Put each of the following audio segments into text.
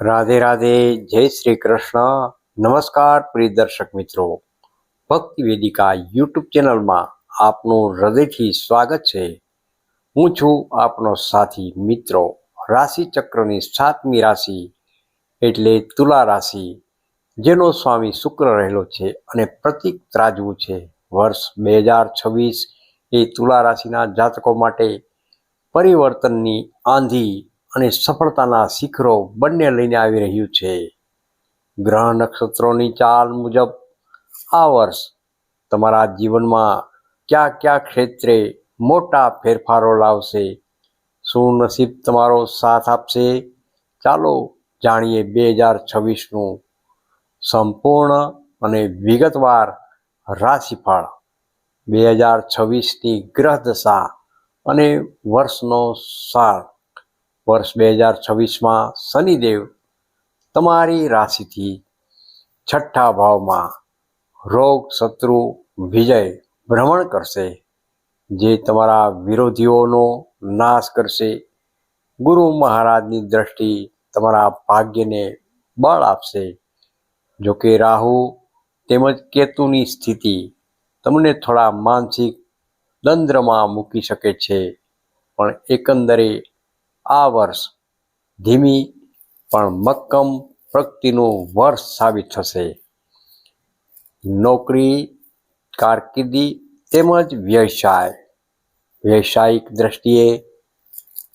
રાધે રાધે, જય શ્રી કૃષ્ણ. નમસ્કાર, પ્રિય દર્શક મિત્રો. ભક્તિ વેદિકા યુટ્યુબ ચેનલમાં આપનું હૃદયથી સ્વાગત છે. હું છું આપનો સાથી મિત્રો રાશિ ચક્રની સાતમી રાશિ, એટલે તુલા રાશિ, જેનો સ્વામી શુક્ર રહેલો છે અને પ્રતિક ત્રાજવું છે. વર્ષ બે હજાર છવ્વીસ એ તુલા રાશિના જાતકો માટે પરિવર્તનની આંધી અને સફળતાના શિખરો બંને લઈને આવી રહ્યું છે. ગ્રહ નક્ષત્રોની ચાલ મુજબ આ વર્ષ તમારા જીવનમાં કયા કયા ક્ષેત્રે મોટા ફેરફારો લાવશે? શું નસીબ તમારો સાથ આપશે? ચાલો જાણીએ બે હજાર છવ્વીસનું સંપૂર્ણ અને વિગતવાર રાશિફળ. બે હજાર છવ્વીસની ગ્રહ દશા અને વર્ષનો સાર વર્ષ બે હજાર છવ્વીસમાં શનિદેવ તમારી રાશિથી છઠ્ઠા ભાવમાં રોગ શત્રુ વિજય ભ્રમણ કરશે, જે તમારા વિરોધીઓનો નાશ કરશે. ગુરુ મહારાજની દ્રષ્ટિ તમારા ભાગ્યને બળ આપશે. જો કે રાહુ તેમજ કેતુની સ્થિતિ તમને થોડા માનસિક દંદ્રમાં મૂકી શકે છે, પણ એકંદરે આ વર્ષ ધીમી પણ મક્કમ પ્રગતિનું વર્ષ સાબિત થશે. નોકરી, કારકિર્દી તેમજ વ્યવસાય. વ્યવસાયિક દ્રષ્ટિએ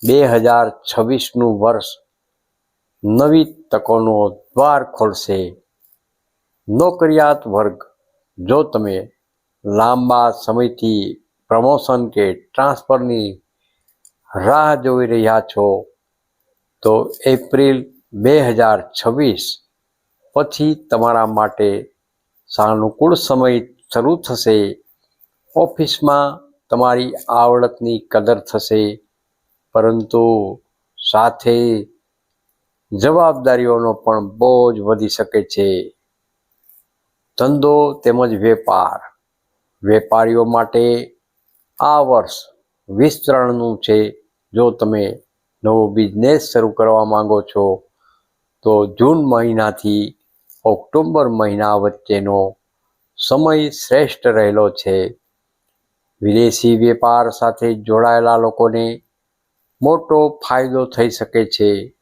બે હજાર છવ્વીસનું વર્ષ નવી તકોનો દ્વાર ખોલશે. નોકરિયાત વર્ગ, જો તમે લાંબા સમયથી પ્રમોશન કે ટ્રાન્સફરની રાહ જોઈ રહ્યા છો. તો એપ્રિલ બે હજાર છવ્વીસ પછી તમારા માટે સાનુકૂળ સમય શરૂ થશે. ઓફિસમાં તમારી આવડતની કદર થશે. પરંતુ સાથે જવાબદારીઓનો પણ બોજ વધી શકે છે. ધંધો તેમજ વેપાર. વેપારીઓ માટે આ વર્ષ વિસ્તરણનું છે. જો તમે નવો બિઝનેસ શરૂ કરવા માંગો છો, તો જૂન મહિનાથી ઓક્ટોબર મહિના વચ્ચેનો સમય શ્રેષ્ઠ રહેલો છે. વિદેશી વેપાર સાથે જોડાયેલા લોકોને મોટો ફાયદો થઈ શકે છે.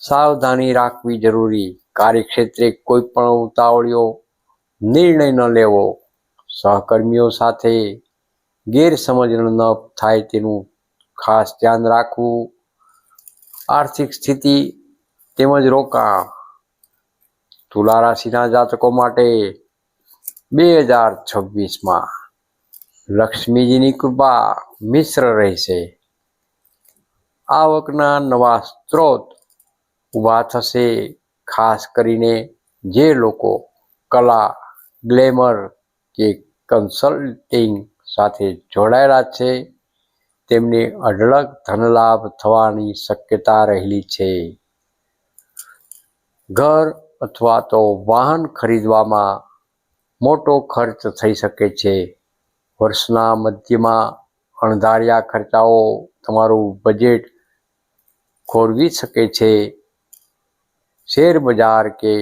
સાવધાની રાખવી જરૂરી. કાર્યક્ષેત્રે કોઈ પણ ઉતાવળીઓ, નિર્ણય ન લેવો. સહકર્મીઓ સાથે ગેરસમજ ન થાય તેનું ખાસ ધ્યાન રાખવું. આર્થિક સ્થિતિ તેમજ રોકાણ. તુલા રાશિના જાતકો માટે બે હજાર છવ્વીસમાં લક્ષ્મીજીની કૃપા મિશ્ર રહેશે. આવકના નવા સ્ત્રોત ઊભા થશે, ખાસ કરીને જે લોકો કલા, ગ્લેમર કે કન્સલ્ટિંગ સાથે જોડાયેલા છે. તેમને અઢળક ધનલાભ થવાની શક્યતા રહેલી છે. ઘર અથવા તો વાહન ખરીદવામાં મોટો ખર્ચ થઈ શકે છે. વર્ષના મધ્યમાં અણધાર્યા ખર્ચાઓ તમારું બજેટ ખોરવી શકે છે. શેર બજાર કે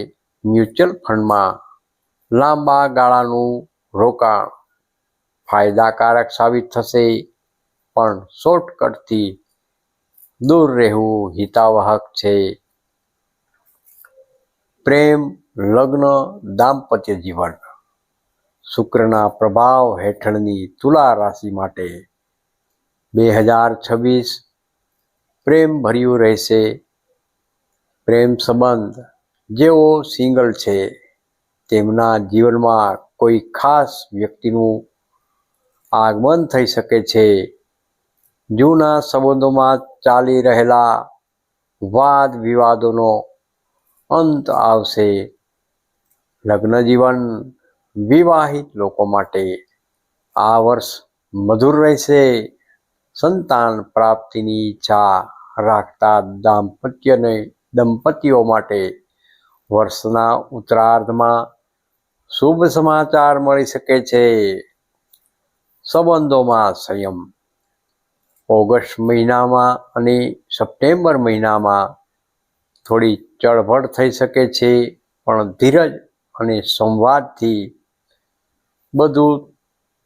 મ્યુચ્યુઅલ ફંડમાં લાંબા ગાળાનું રોકાણ ફાયદાકારક સાબિત થશે. પણ શોર્ટકટથી દૂર રહેવું હિતાવહક છે. પ્રેમ, લગ્ન, દાંપત્ય જીવન. શુક્રના પ્રભાવ હેઠળની તુલા રાશિ માટે બે હજાર છવ્વીસ પ્રેમ ભર્યું રહેશે. પ્રેમ સંબંધ જેઓ સિંગલ છે. તેમના જીવનમાં કોઈ ખાસ વ્યક્તિનું આગમન થઈ શકે છે. જૂના સંબંધોમાં ચાલી રહેલા વાદ વિવાદોનો અંત આવશે. લગ્ન જીવન વિવાહિત લોકો માટે આ વર્ષ મધુર રહેશે. સંતાન પ્રાપ્તિની ઈચ્છા રાખતા દાંપત્યને દંપતીઓ માટે વર્ષના ઉત્તરાર્ધમાં શુભ સમાચાર મળી શકે છે. સંબંધોમાં સંયમ ઓગસ્ટ મહિનામાં અને સપ્ટેમ્બર મહિનામાં થોડી ચળવળ થઈ શકે છે, પણ ધીરજ અને સંવાદથી બધું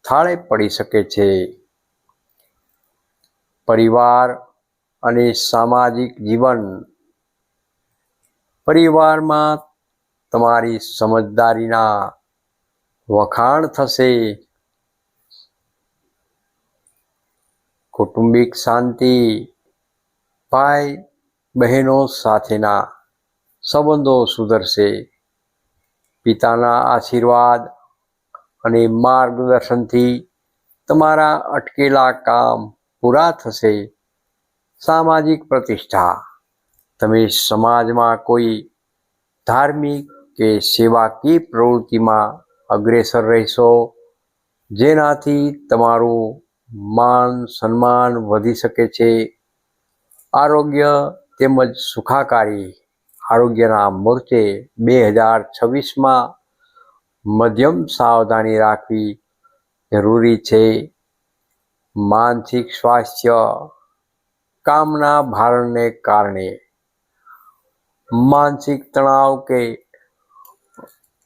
થાળે પડી શકે છે. પરિવાર અને સામાજિક જીવન. પરિવારમાં તમારી સમજદારીના વખાણ થશે કૌટુંબિક શાંતિ, ભાઈ બહેનો સાથેના સંબંધો સુધરશે. પિતાના આશીર્વાદ અને માર્ગદર્શનથી તમારા અટકેલા કામ પૂરા થશે. સામાજિક પ્રતિષ્ઠા. તમે સમાજમાં કોઈ ધાર્મિક કે સેવાકીય પ્રવૃત્તિમાં અગ્રેસર રહેશો, જેનાથી તમારું માન, સન્માન વધી શકે છે. આરોગ્ય તેમજ સુખાકારી આરોગ્યના મોરચે બે હજાર છવ્વીસમાં મધ્યમ સાવધાની રાખવી જરૂરી છે. માનસિક સ્વાસ્થ્ય કામના ભારણને કારણે માનસિક તણાવ કે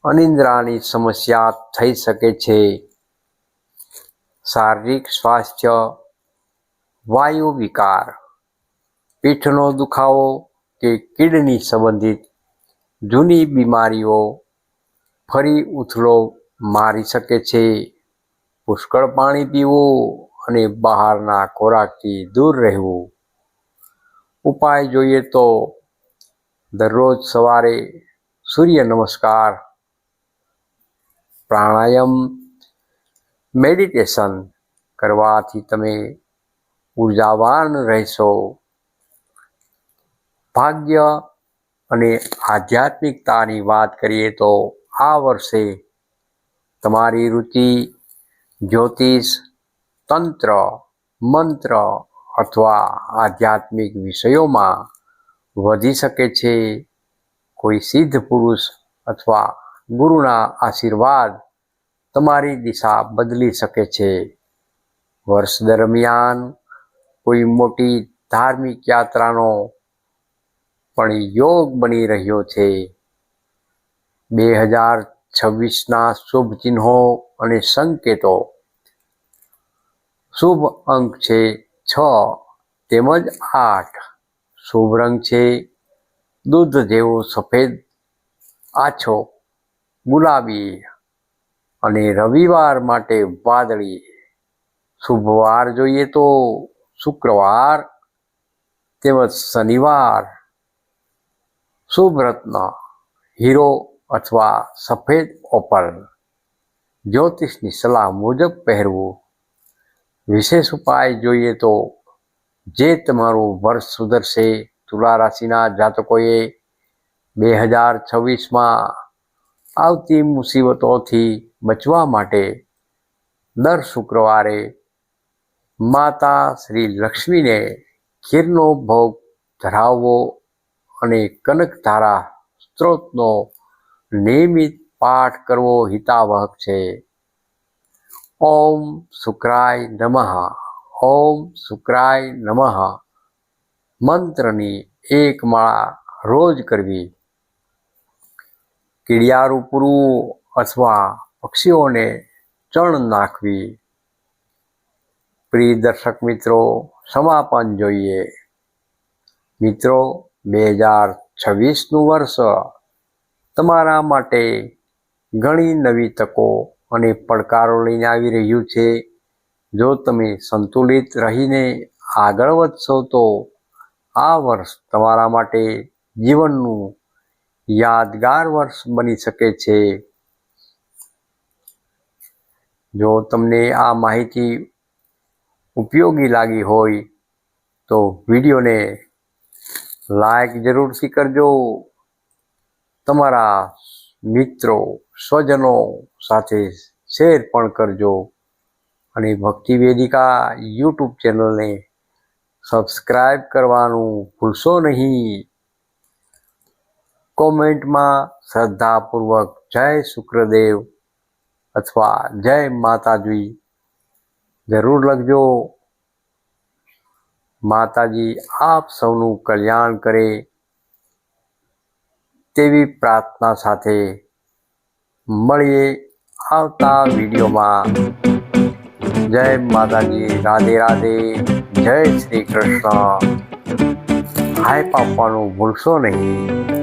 અનિદ્રાની સમસ્યા થઈ શકે છે. શારીરિક સ્વાસ્થ્ય, વાયુ વિકાર, પીઠનો દુખાવો કે કિડની સંબંધિત જૂની બીમારીઓ ફરી ઉથલો મારી શકે છે. પુષ્કળ પાણી પીવું અને બહારના ખોરાકથી દૂર રહેવું. ઉપાય જોઈએ તો દરરોજ સવારે સૂર્ય નમસ્કાર, પ્રાણાયામ મેડિટેશન કરવાથી તમે ઉર્જાવાન રહેશો. ભાગ્ય અને આધ્યાત્મિકતાની વાત કરીએ તો આ વર્ષે તમારી રુચિ જ્યોતિષ, તંત્ર, મંત્ર અથવા આધ્યાત્મિક વિષયોમાં વધી શકે છે. કોઈ સિદ્ધ પુરુષ અથવા ગુરુના આશીર્વાદ તમારી દિશા બદલી શકે છે. વર્ષ દરમિયાન કોઈ મોટી ધાર્મિક યાત્રાનો પણ યોગ બની રહ્યો છે. બે હજાર છવ્વીસના શુભ ચિહ્નો અને સંકેતો. શુભ અંક છે છ, તેમજ આઠ. શુભ રંગ છે દૂધ જેવો સફેદ, આછો, ગુલાબી. અને રવિવાર માટે વાદળી શુભવાર જોઈએ તો શુક્રવાર તેમજ શનિવાર શુભ રત્ન હીરો અથવા સફેદ ઓપલ જ્યોતિષની સલાહ મુજબ પહેરવું. વિશેષ ઉપાય જોઈએ તો જે તમારું વર્ષ સુધરશે, તુલા રાશિના જાતકોએ બે હજાર છવ્વીસમાં આવતી મુસીબતોથી બચવા માટે દર શુક્રવારે માતા શ્રી લક્ષ્મીને ખીરનો ભોગ ધરાવવો અને કનકધારા સ્ત્રોતનો નિયમિત પાઠ કરવો હિતાવહક છે. ઓમ શુક્રાય નમઃ. ઓમ શુક્રાય નમઃ. મંત્રની એક માળા રોજ કરવી. કીડિયારું પૂરવું અથવા પક્ષીઓને ચણ નાખવી. પ્રિય દર્શક મિત્રો, સમાપન જોઈએ. મિત્રો, બે હજાર છવ્વીસનું વર્ષ તમારા માટે ઘણી નવી તકો અને પડકારો લઈને આવી રહ્યું છે. જો તમે સંતુલિત રહીને આગળ વધશો તો આ વર્ષ તમારા માટે જીવનનું યાદગાર વર્ષ બની શકે છે. જો તમને આ માહિતી ઉપયોગી લાગી હોય તો વિડીયોને લાઈક જરૂરથી કરજો. તમારા મિત્રો, સ્વજનો સાથે શેર પણ કરજો. અને ભક્તિ વેદિકા યુટ્યુબ ચેનલને સબસ્ક્રાઈબ કરવાનું ભૂલશો નહીં. કોમેન્ટમાં શ્રદ્ધાપૂર્વક જય શુક્રદેવ અથવા જય માતાજી જરૂર લખજો. માતાજી આપ સૌનું કલ્યાણ કરે તેવી પ્રાર્થના સાથે મળીએ આવતા વિડીયોમાં. જય માતાજી, રાધે રાધે, જય શ્રી કૃષ્ણ. હાઈપ આપવાનું ભૂલશો નહીં.